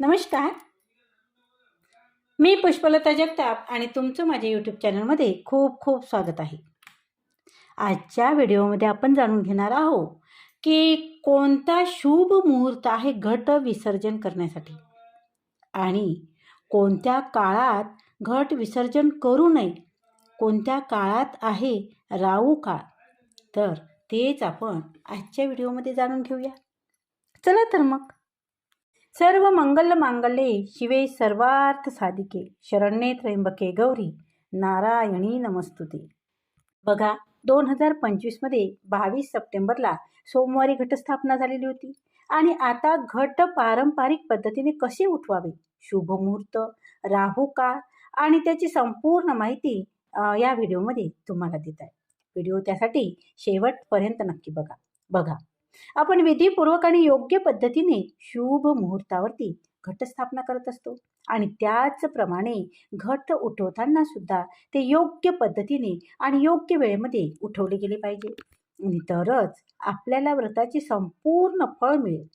नमस्कार. मी पुष्पलता जगताप आणि तुमचं माझ्या यूट्यूब चॅनलमध्ये खूप खूप स्वागत आहे. आजच्या व्हिडिओमध्ये आपण जाणून घेणार आहोत की कोणता शुभ मुहूर्त आहे घट विसर्जन करण्यासाठी? आणि कोणत्या काळात घट विसर्जन करू नये? कोणत्या काळात आहे राहू काळ? तर तेच आपण आजच्या व्हिडिओमध्ये जाणून घेऊया. चला तर मग. सर्व मंगल मांगल्ये शिवे सर्वार्थ साधिके शरण्ये त्र्यंबके गौरी नारायणी नमस्तुते बघा दोन हजार पंचवीसमध्ये बावीस सप्टेंबरला सोमवारी घटस्थापना झालेली होती. आणि आता घट पारंपरिक पद्धतीने कसे उठवावे? शुभ मुहूर्त राहू काळ आणि त्याची संपूर्ण माहिती या व्हिडिओमध्ये तुम्हाला देत आहे. व्हिडिओ त्यासाठी शेवटपर्यंत नक्की बघा. बघा. आपण विधीपूर्वक आणि योग्य पद्धतीने शुभ मुहूर्तावरती घटस्थापना करत असतो. आणि त्याचप्रमाणे घट उठवताना सुद्धा ते योग्य पद्धतीने आणि योग्य वेळेमध्ये उठवले गेले पाहिजे. आणि तरच आपल्याला व्रताची संपूर्ण फळ मिळेल.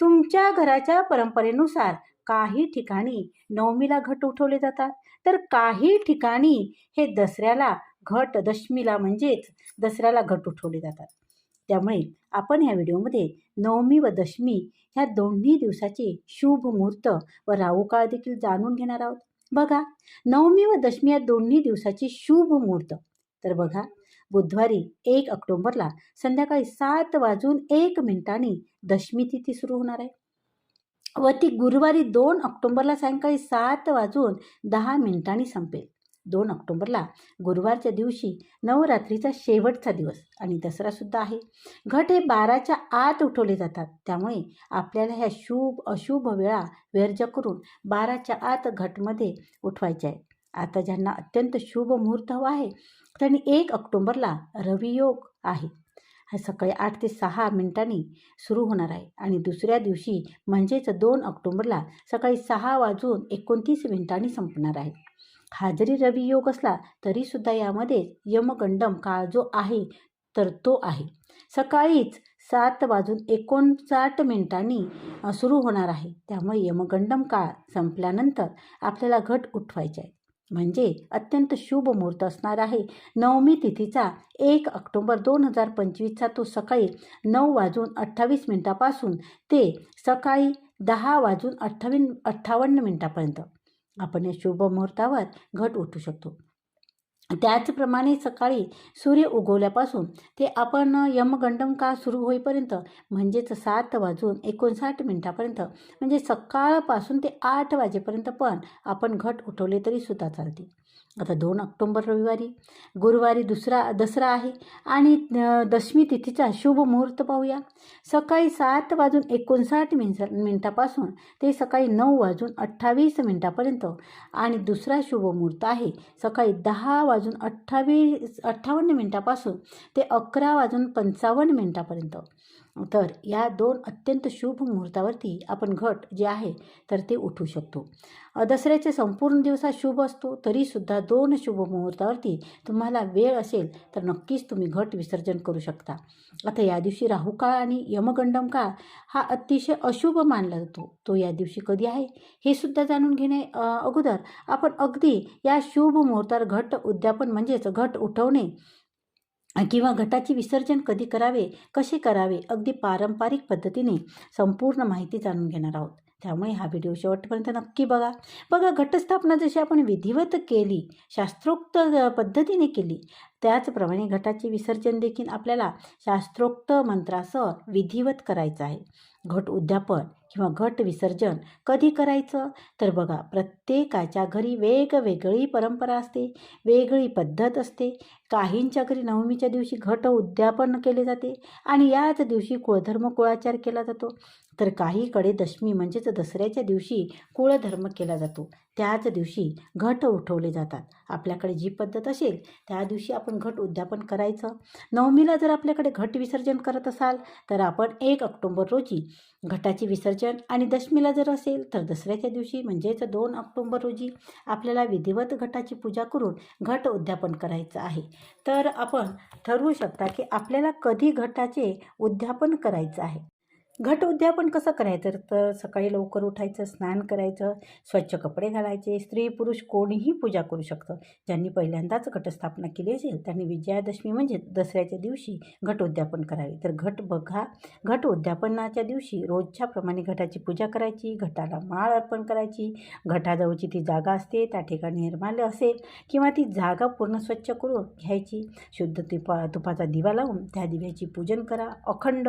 तुमच्या घराच्या परंपरेनुसार काही ठिकाणी नवमीला घट उठवले जातात. तर काही ठिकाणी हे दसऱ्याला घट दशमीला म्हणजेच दसऱ्याला घट उठवले जातात. त्यामुळे आपण ह्या व्हिडिओमध्ये नवमी व दशमी ह्या दोन्ही दिवसाचे शुभ मुहूर्त व राहुकाळ देखील जाणून घेणार आहोत. बघा नवमी व दशमी या दोन्ही दिवसाचे शुभ मुहूर्त. तर बघा बुधवारी एक ऑक्टोंबरला संध्याकाळी सात वाजून एक मिनिटांनी दशमी तिथी सुरू होणार आहे. व ती गुरुवारी दोन ऑक्टोंबरला सायंकाळी सात वाजून दहा मिनिटांनी संपेल. दोन ऑक्टोंबरला गुरुवारच्या दिवशी नवरात्रीचा शेवटचा दिवस आणि दसरासुद्धा आहे. घट हे बाराच्या आत उठवले जातात. त्यामुळे आपल्याला ह्या शुभ अशुभ वेळा व्यर्ज करून बाराच्या आत घटमध्ये उठवायचे आहे. आता ज्यांना अत्यंत शुभ मुहूर्त हवा आहे त्यांनी एक ऑक्टोंबरला रवियोग आहे. हा सकाळी आठ ते सहा मिनिटांनी सुरू होणार आहे आणि दुसऱ्या दिवशी म्हणजेच दोन ऑक्टोंबरला सकाळी सहा वाजून एकोणतीस मिनिटांनी संपणार आहे. हा जरी रवी योग असला तरीसुद्धा यामध्ये यमगंडम काळ जो आहे तर तो आहे. सकाळीच सात वाजून एकोणसाठ मिनिटांनी सुरू होणार आहे. त्यामुळे यमगंडम काळ संपल्यानंतर आपल्याला घट उठवायचे आहे. म्हणजे अत्यंत शुभ मुहूर्त असणार आहे. नवमी तिथीचा एक ऑक्टोंबर दोन हजार पंचवीसचा तो सकाळी नऊ वाजून अठ्ठावीस मिनिटापासून ते सकाळी दहा वाजून अठ्ठावीन अठ्ठावन्न मिनिटापर्यंत. आपण या शुभ मुहूर्तावर घट उठू शकतो. त्याचप्रमाणे सकाळी सूर्य उगवल्यापासून ते आपण यमगंडम काळ सुरू होईपर्यंत म्हणजेच सात वाजून एकोणसाठ मिनिटापर्यंत म्हणजे सकाळपासून ते आठ वाजेपर्यंत पण आपण घट उठवले तरी सुद्धा चालते. आता दोन ऑक्टोंबर रविवारी गुरुवारी दुसरा दसरा आहे आणि दशमी तिथीचा शुभ मुहूर्त पाहूया. सकाळी सात वाजून एकोणसाठ मिनिट मिनटापासून ते सकाळी नऊ वाजून अठ्ठावीस मिनटापर्यंत आणि दुसरा शुभ मुहूर्त आहे. सकाळी दहा वाजून अठ्ठावीस अठ्ठावन्न मिनटापासून ते अकरा वाजून पंचावन्न मिनटापर्यंत. तर या दोन अत्यंत शुभ मुहूर्तावरती आपण घट जे आहे तर ते उठू शकतो. दसऱ्याचे संपूर्ण दिवस हा शुभ असतो तरीसुद्धा दोन शुभ मुहूर्तावरती तुम्हाला वेळ असेल तर नक्कीच तुम्ही घट विसर्जन करू शकता. आता या दिवशी राहू काळ आणि यमगंडम काळ हा अतिशय अशुभ मानला जातो. तो या दिवशी कधी आहे हे सुद्धा जाणून घेणे अगोदर आपण अगदी या शुभ मुहूर्तावर घट उद्यापन म्हणजेच घट उठवणे किंवा घटाचे विसर्जन कधी करावे कसे करावे अगदी पारंपरिक पद्धतीने संपूर्ण माहिती जाणून घेणार आहोत. त्यामुळे हा व्हिडिओ शेवटपर्यंत नक्की बघा. बघा घटस्थापना जशी आपण विधिवत केली शास्त्रोक्त पद्धतीने केली त्याचप्रमाणे घटाचे विसर्जन देखील आपल्याला शास्त्रोक्त मंत्रासह विधिवत करायचं आहे. घट उद्यापन किंवा घट विसर्जन कधी करायचं? तर बघा प्रत्येकाच्या घरी वेगवेगळी परंपरा असते वेगळी पद्धत असते. काहींच्या घरी नवमीच्या दिवशी घट उद्यापन केले जाते आणि याच दिवशी कुळधर्म कुळाचार केला जातो. तर काहीकडे दशमी म्हणजेच दसऱ्याच्या दिवशी कुळधर्म केला जातो. त्याच दिवशी घट उठवले जातात. आपल्याकडे जी पद्धत असेल त्या दिवशी आपण घट उद्यापन करायचं. नवमीला जर आपल्याकडे घट विसर्जन करत असाल तर आपण एक ऑक्टोंबर रोजी घटाचे विसर्जन आणि दशमीला जर असेल तर दसऱ्याच्या दिवशी म्हणजेच दोन ऑक्टोंबर रोजी आपल्याला विधिवत घटाची पूजा करून घट उद्यापन करायचं आहे. तर आपण ठरवू शकता की आपल्याला कधी घटाचे उद्यापन करायचं आहे. घट उद्यापन कसं करायचं? तर सकाळी लवकर उठायचं स्नान करायचं स्वच्छ कपडे घालायचे. स्त्री पुरुष कोणीही पूजा करू शकतं. ज्यांनी पहिल्यांदाच घटस्थापना केली असेल त्यांनी विजयादशमी म्हणजे दसऱ्याच्या दिवशी घट उद्यापन करावे. तर घट बघा. घट उद्यापनाच्या दिवशी रोजच्या प्रमाणे घटाची पूजा करायची घटाला माळ अर्पण करायची. घटाजवळची ती जागा असते त्या ठिकाणी निर्माल्य असेल किंवा ती जागा पूर्ण स्वच्छ करून घ्यायची. शुद्ध तुपा तुपाचा दिवा लावून त्या दिव्याची पूजन करा. अखंड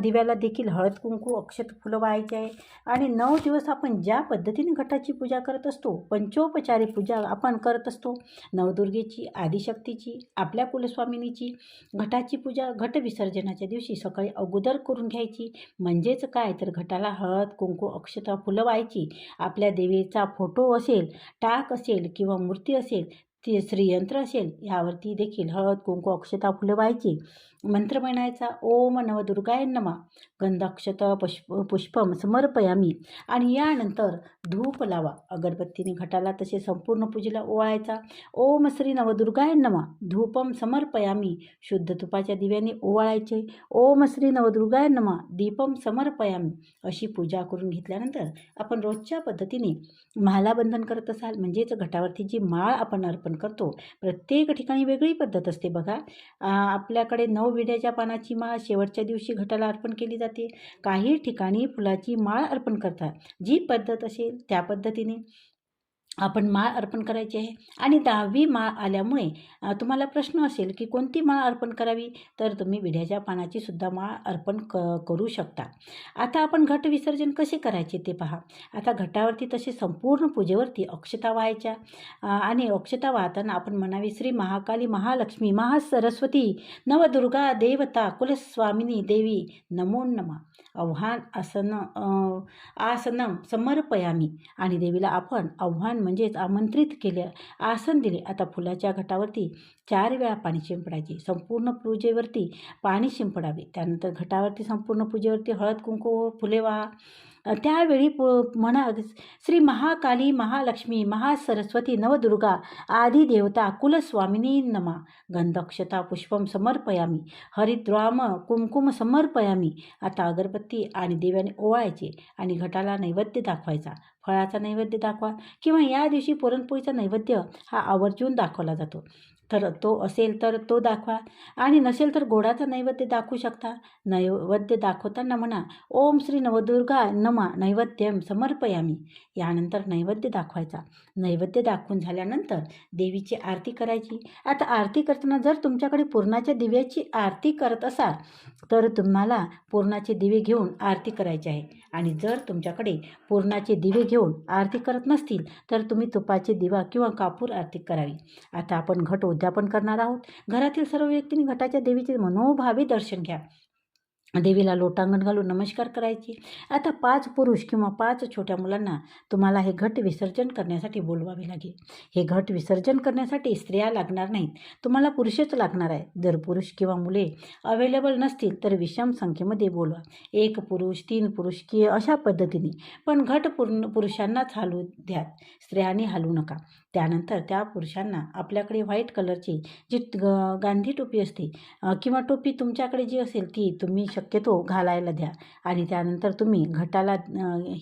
दिव्याला देखील हळद कुंकू अक्षत फुलं व्हायचे आहे. आणि नऊ दिवस आपण ज्या पद्धतीने घटाची पूजा करत असतो पंचोपचारी पूजा आपण करत असतो नवदुर्गेची आदिशक्तीची आपल्या कुलस्वामिनीची घटाची पूजा घट विसर्जनाच्या दिवशी सकाळी अगोदर करून घ्यायची. म्हणजेच काय? तर घटाला हळद कुंकू अक्षता फुलं व्हायची. आपल्या देवीचा फोटो असेल टाक असेल किंवा मूर्ती असेल ती श्रीयंत्र असेल यावरती देखील हळद कुंकू अक्षता फुलं व्हायची. मंत्र म्हणायचा ओम नवदुर्गाय नमा. गंधाक्षत पुष्प पुष्पम समर्पयामी. आणि यानंतर धूप लावा. अगरबत्तीने घटाला तसे संपूर्ण पूजेला ओवाळायचा. ओम श्री नवदुर्गाय नमा. धूपम समर्पयामी. शुद्ध तुपाच्या दिव्याने ओवाळायचे. ओम श्री नवदुर्गाय नमा. दीपम समर्पयामी. अशी पूजा करून घेतल्यानंतर आपण रोजच्या पद्धतीने मालाबंधन करत असाल म्हणजेच घटावरती जी माळ आपण अर्पण करतो. प्रत्येक ठिकाणी वेगळी पद्धत असते बघा. आपल्याकडे नऊ विड्याच्या पानाची माळ शेवटच्या दिवशी घटाला अर्पण केली जाते. काही ठिकाणी फुलाची माळ अर्पण करतात. जी पद्धत असेल त्या पद्धतीने. आपण माळ अर्पण करायची आहे. आणि दहावी माळ आल्यामुळे तुम्हाला प्रश्न असेल की कोणती माळ अर्पण करावी? तर तुम्ही विड्याच्या पानाची सुद्धा माळ अर्पण क करू शकता. आता आपण घट विसर्जन कसे करायचे ते पहा. आता घटावरती तसे संपूर्ण पूजेवरती अक्षता व्हायच्या. आणि अक्षता वाहताना आपण म्हणावी श्री महाकाली महालक्ष्मी महासरस्वती नवदुर्गा देवता कुलस्वामिनी देवी नमो नमा. आव्हान आसन आसनम समर्पयामी. आणि देवीला आपण आव्हान म्हणजेच आमंत्रित केले आसन दिले. आता फुलाच्या घटावरती चार वेळा पाणी शिंपडायचे. संपूर्ण पूजेवरती पाणी शिंपडावे. त्यानंतर घटावरती संपूर्ण पूजेवरती हळद कुंकू फुले वाहा त्यावेळी पु म्हणा श्री महाकाली महालक्ष्मी महासरस्वती नवदुर्गा आदी देवता कुलस्वामिनी नमा. गंधक्षता पुष्पम समर्पयामी. हरिद्राम कुमकुम समर्पयामी. आता अगरबत्ती आणि दिव्याने ओवाळायचे आणि घटाला नैवेद्य दाखवायचा. फळाचा नैवेद्य दाखवा किंवा या दिवशी पुरणपोळीचा नैवेद्य हा आवर्जून दाखवला जातो. तर तो असेल तर तो दाखवा. आणि नसेल तर गोडाचा नैवेद्य दाखवू शकता. नैवेद्य दाखवताना म्हणा ओम श्री नवदुर्गा नमा नैवेद्यम समर्पयामी. यानंतर नैवेद्य दाखवायचा. नैवेद्य दाखवून झाल्यानंतर देवीची आरती करायची. आता आरती करताना जर तुमच्याकडे पूर्णाच्या दिव्याची आरती करत असाल तर तुम्हाला पूर्णाचे दिवे घेऊन आरती करायची आहे. आणि जर तुमच्याकडे पूर्णाचे दिवे घेऊन आरती करत नसतील तर तुम्ही तुपाचे दिवा किंवा कापूर आरती करावी. आता आपण घट उद्यापन करणार आहोत. घरातील सर्व व्यक्तींनी घटाच्या देवीचे मनोभावे दर्शन घ्या. देवीला लोटांगण घालून नमस्कार करायची. आता पाच पुरुष किंवा पाच छोट्या मुलांना तुम्हाला हे घट विसर्जन करण्यासाठी बोलवावे लागेल. हे घट विसर्जन करण्यासाठी स्त्रिया लागणार नाहीत. तुम्हाला पुरुषच लागणार आहे. जर पुरुष किंवा मुले अवेलेबल नसतील तर विषम संख्येमध्ये बोलवा. एक पुरुष तीन पुरुष की अशा पद्धतीने. पण घट पूर्ण पुरुषांनाच हलवू द्या स्त्रियांनी हलवू नका. त्यानंतर त्या पुरुषांना आपल्याकडे व्हाईट कलरची जी ग- गांधी टोपी असते किंवा टोपी तुमच्याकडे जी असेल ती तुम्ही शक्यतो घालायला द्या. आणि त्यानंतर तुम्ही घटाला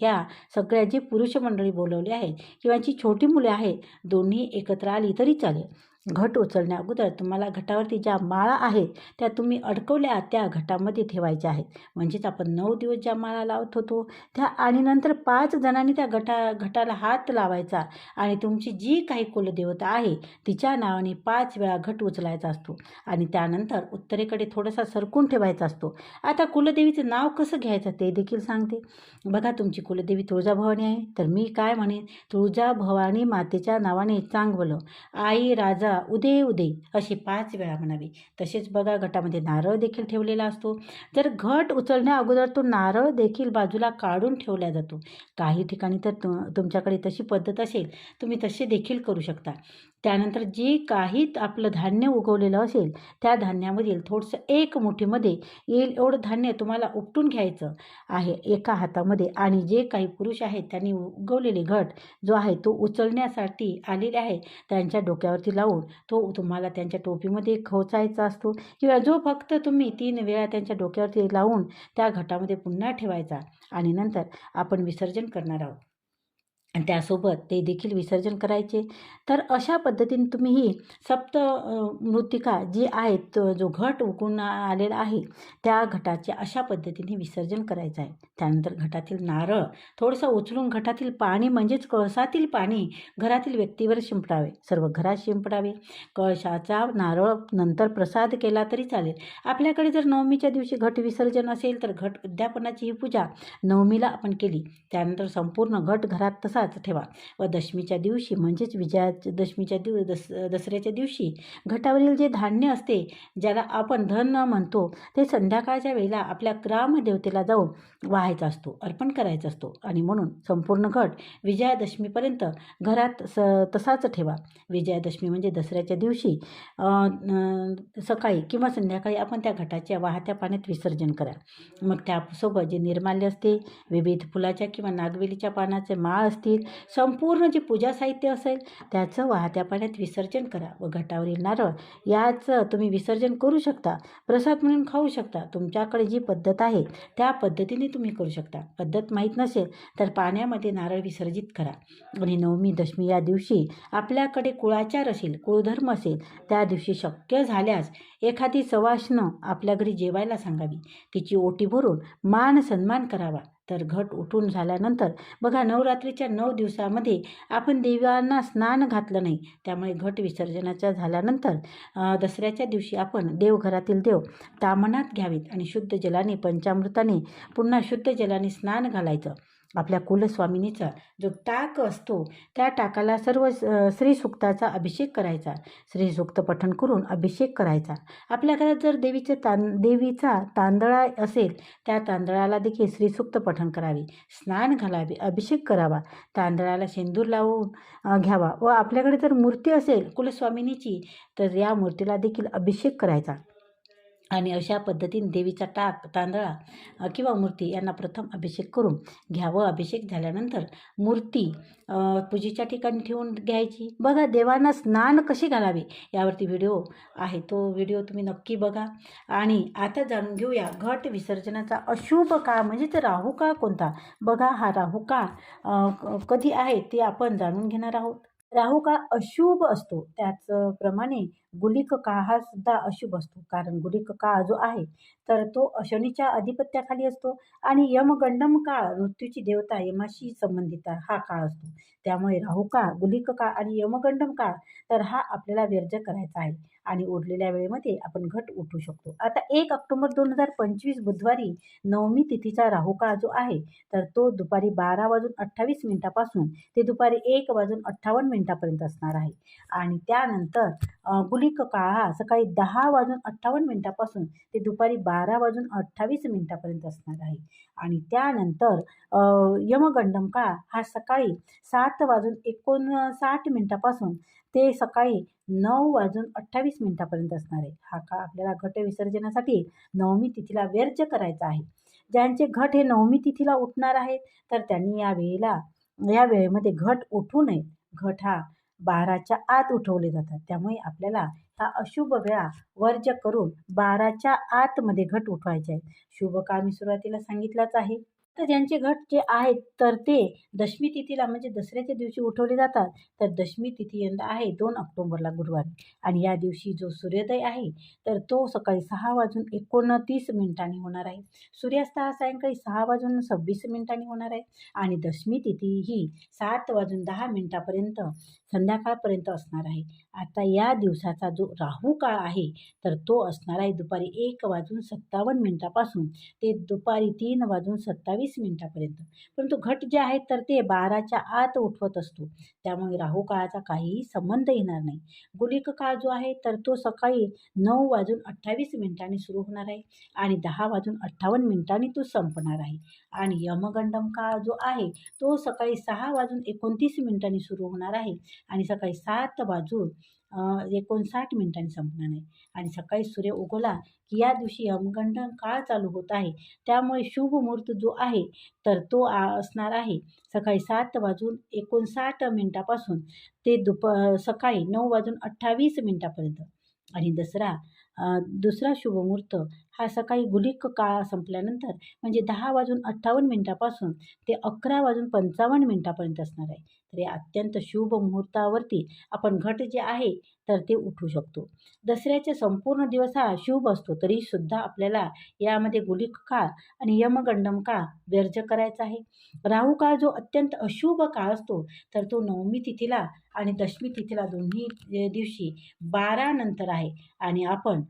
ह्या सगळ्या जी पुरुष मंडळी बोलवली आहे किंवा जी छोटी मुले आहेत दोन्ही एकत्र आली तरी चालेल. घट उचलण्या अगोदर तुम्हाला घटावरती ज्या माळा आहेत त्या तुम्ही अडकवल्या त्या घटामध्ये ठेवायच्या आहेत. म्हणजेच आपण नऊ दिवस ज्या माळा लावत होतो त्या आणि नंतर पाच जणांनी त्या घटा घटाला हात लावायचा आणि तुमची जी काही कुलदेवता आहे तिच्या नावाने पाच वेळा घट उचलायचा असतो आणि त्यानंतर उत्तरेकडे थोडासा सरकून ठेवायचा असतो. आता कुलदेवीचं नाव कसं घ्यायचं ते देखील सांगते. बघा तुमची कुलदेवी तुळजाभवानी आहे तर मी काय म्हणेन? तुळजाभवानी मातेच्या नावाने चांगवलं. आई राजा उदे उदे अशी पाच वेळा म्हणावी. तसेच बघा घटामध्ये नारळ देखील ठेवलेला असतो. तर घट उचलण्या अगोदर तो नारळ देखील बाजूला काढून ठेवला जातो. काही ठिकाणी तर तुमच्याकडे तशी पद्धत असेल तुम्ही तसे देखील करू शकता. त्यानंतर जे काही आपलं धान्य उगवलेलं असेल त्या धान्यामधील थोडंसं एक मुठीमध्ये येईल एवढं धान्य तुम्हाला उपटून घ्यायचं आहे एका हातामध्ये. आणि जे काही पुरुष आहेत त्यांनी उगवलेले घट जो आहे तो उचलण्यासाठी आलेले आहे. त्यांच्या डोक्यावरती लावून तो तुम्हाला त्यांच्या टोपीमध्ये खोचायचा असतो. किंवा जो फक्त तुम्ही तीन वेळा त्यांच्या डोक्यावरती लावून त्या घटामध्ये पुन्हा ठेवायचा. आणि नंतर आपण विसर्जन करणार आहोत. त्यासोबत ते देखील विसर्जन करायचे. तर अशा पद्धतीने तुम्ही ही सप्त मृत्तिका जी आहेत जो घट उकळून आलेला आहे त्या घटाचे अशा पद्धतीने विसर्जन करायचं आहे. त्यानंतर घटातील नारळ थोडंसं उचलून घटातील पाणी म्हणजेच कळसातील पाणी घरातील व्यक्तीवर शिंपडावे. सर्व घरात शिंपडावे. कळशाचा नारळ नंतर प्रसाद केला तरी चालेल. आपल्याकडे जर नवमीच्या दिवशी घट विसर्जन असेल तर घट उद्यापनाची ही पूजा नवमीला आपण केली. त्यानंतर संपूर्ण घट घरात तसाच ठेवा. व दशमीच्या दिवशी म्हणजेच विजया दशमीच्या दिव दस दसऱ्याच्या दिवशी घटावरील जे धान्य असते ज्याला आपण धन म्हणतो ते संध्याकाळच्या वेळेला आपल्या ग्रामदेवतेला जाऊन वाहायचा असतो अर्पण करायचा असतो. आणि म्हणून संपूर्ण घट विजयादशमीपर्यंत घरात स तसाच ठेवा. विजयादशमी म्हणजे दसऱ्याच्या दिवशी सकाळी किंवा संध्याकाळी आपण त्या घटाच्या वाहत्या पाण्यात विसर्जन करा. मग त्यासोबत जे निर्माल्य असते विविध फुलाच्या किंवा नागवेलीच्या पानाचे माळ असतील संपूर्ण जे पूजा साहित्य असेल त्याचं वाहत्या पाण्यात विसर्जन करा व घटावरील नारळ याचं तुम्ही विसर्जन करू शकता प्रसाद म्हणून खाऊ शकता. तुमच्याकडे जी पद्धत आहे त्या पद्धतीने तुम्ही करू शकता. पद्धत माहीत नसेल तर पाण्यामध्ये नारळ विसर्जित करा. आणि नवमी दशमी या दिवशी आपल्याकडे कुळाचार असेल कुळधर्म असेल त्या दिवशी शक्य झाल्यास एखादी सवाष्ण आपल्या घरी जेवायला सांगावी. तिची ओटी भरून मान सन्मान करावा. तर घट उठून झाल्यानंतर बघा नवरात्रीच्या नऊ दिवसामध्ये आपण देवांना स्नान घातलं नाही. त्यामुळे घट विसर्जनाच्या झाल्यानंतर दसऱ्याच्या दिवशी आपण देवघरातील देव तामनात घ्यावीत आणि शुद्ध जलाने पंचामृताने पुन्हा शुद्ध जलाने स्नान घालायचं. आपल्या कुलस्वामिनीचा जो टाक असतो त्या टाकाला सर्व श्रीसुक्ताचा अभिषेक करायचा. श्रीसुक्त पठण करून अभिषेक करायचा. आपल्या घरात जर देवीचे तां देवीचा तांदळा असेल त्या तांदळाला देखील श्रीसुक्त पठण करावे. स्नान घालावे अभिषेक करावा. तांदळाला शेंदूर लावून घ्यावा. व आपल्याकडे जर मूर्ती असेल कुलस्वामिनीची तर या मूर्तीला देखील अभिषेक करायचा. आणि अशा पद्धतीने देवीचा टाक तांदळा किंवा मूर्ती यांना प्रथम अभिषेक करून घ्यावं. अभिषेक झाल्यानंतर मूर्ती पूजेच्या ठिकाणी ठेवून घ्यायची. बघा देवांना स्नान कसे घालावे यावरती व्हिडिओ आहे. तो व्हिडिओ तुम्ही नक्की बघा. आणि आता जाणून घेऊया घट विसर्जनाचा अशुभ काळ म्हणजेच राहू काळ कोणता? बघा हा राहू काळ कधी आहे ते आपण जाणून घेणार आहोत. राहुकाळ अशुभ असतो? त्याचप्रमाणे गुलिक काळ हा सुद्धा अशुभ असतो. कारण गुलिक काळ जो आहे तर तो शनीच्या अधिपत्याखाली असतो आणि यमगंडम काळ मृत्यूची देवता यमाशी संबंधित हा काळ असतो. त्यामुळे राहू का गुलिक काळ आणि यमगंडम काळ तर हा आपल्याला व्यर्ज करायचा आहे. आणि उरलेल्या वेळेमध्ये आपण घट उठू शकतो. आता एक ऑक्टोबर दोन हजार पंचवीस बुधवारी नवमी तिथीचा राहुका जो आहे तर तो दुपारी बारा वाजून अठ्ठावीस मिनिटापासून ते दुपारी एक वाजून अठ्ठावन्न मिनिटापर्यंत असणार आहे. आणि त्यानंतर गुलिक काळ हा सकाळी दहा वाजून अठ्ठावन्न मिनिटापासून ते दुपारी बारा वाजून अठ्ठावीस मिनिटापर्यंत असणार आहे. आणि त्यानंतर यमगंडम काळ हा सकाळी सात वाजून एकोणसाठ मिनिटापासून ते सकाळी नऊ वाजून अठ्ठावीस मिनिटापर्यंत असणार आहे. हा काळ आपल्याला घट विसर्जनासाठी नवमी तिथीला व्यर्ज करायचा आहे. ज्यांचे घट हे नवमी तिथीला उठणार आहेत तर त्यांनी या वेळेला या वेळेमध्ये घट उठू नये. घट हा बाराच्या आत उठवले जातात. त्यामुळे आपल्याला हा अशुभ वेळा वर्ज करून बाराच्या आतमध्ये घट उठवायचे आहेत शुभ कामी सुरुवातीला सांगितलाच आहे. तर ज्यांचे घट जे आहेत तर ते दशमी तिथीला म्हणजे दसऱ्याच्या दिवशी उठवले जातात. तर दशमी तिथी यंदा आहे दोन ऑक्टोबरला गुरुवारी. आणि या दिवशी जो सूर्योदय आहे तर तो सकाळी सहा वाजून एकोणतीस मिनिटांनी होणार आहे. सूर्यास्त हा सायंकाळी सहा वाजून सव्वीस मिनिटांनी होणार आहे. आणि दशमी तिथी ही सात वाजून दहा मिनिटापर्यंत संध्याकाळपर्यंत असणार आहे. आता या दिवसाचा जो राहू काळ आहे तर तो असणार आहे दुपारी एक वाजून सत्तावन्न मिनिटापासून. ते दुपारी तीन वाजून सत्तावीस चाळीस मिनिटापर्यंत. परंतु घट जे आहेत तर ते बाराच्या आत उठवत असतो. त्यामुळे राहू काळाचा काहीही संबंध येणार नाही. गुलिक काळ जो आहे तर तो सकाळी नऊ वाजून अठ्ठावीस मिनिटांनी सुरू होणार आहे आणि दहा वाजून अठ्ठावन्न मिनिटांनी तो संपणार आहे. आणि यमगंडम काळ जो आहे तो सकाळी सहा वाजून एकोणतीस मिनिटांनी सुरू होणार आहे आणि सकाळी सात वाजून एकोणसाठ मिनिटांनी संपणार आहे. आणि सकाळी सूर्य उगवला की या दिवशी यमगंडम काळ चालू होत आहे. त्यामुळे शुभ मुहूर्त जो आहे तर तो आ असणार आहे. सकाळी सात वाजून एकोणसाठ मिनिटापासून ते दुप सकाळी नऊ वाजून अठ्ठावीस मिनिटापर्यंत. आणि दसरा दुसरा शुभमुहूर्त हा सकाळी गुलिक काळ संपल्यानंतर म्हणजे दहा वाजून अठ्ठावन्न मिनिटापासून ते अकरा वाजून पंचावन्न मिनिटापर्यंत असणार आहे. तर या अत्यंत शुभ मुहूर्तावरती आपण घट जे आहे तर ते उठू शकतो. दसऱ्याचे संपूर्ण दिवस हा शुभ असतो तरीसुद्धा आपल्याला यामध्ये गुलिक काळ आणि यमगंडम काळ व्यर्ज करायचा आहे. राहू काळ जो अत्यंत अशुभ काळ असतो तर तो नवमी तिथीला आणि दशमी तिथीला दोन्ही दिवशी बारा नंतर आहे. आणि आपण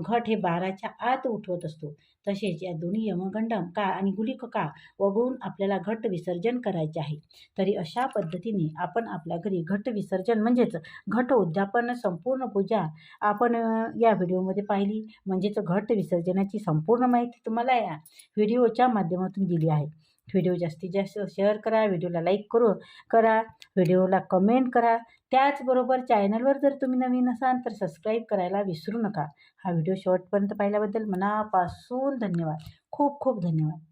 घट हे बाराच्या आत उठवत असतो. तसेच या दोन्ही यमगंडम का आणि गुलिक का वगळून आपल्याला घट विसर्जन करायचे आहे. तरी अशा पद्धतीने आपण आपल्या घरी घट विसर्जन म्हणजेच घट उद्यापन संपूर्ण पूजा आपण या व्हिडिओमध्ये पाहिली. म्हणजेच घट विसर्जनाची संपूर्ण माहिती तुम्हाला या व्हिडिओच्या माध्यमातून दिली आहे. व्हिडिओ जास्तीत जास्त शेअर करा व्हिडिओला लाईक करू करा व्हिडिओला कमेंट करा. त्याचबरोबर चॅनलवर जर तुम्ही नवीन असाल तर सबस्क्राईब करायला विसरू नका. हा व्हिडिओ शेवटपर्यंत पाहिल्याबद्दल मनापासून धन्यवाद. खूप खूप धन्यवाद.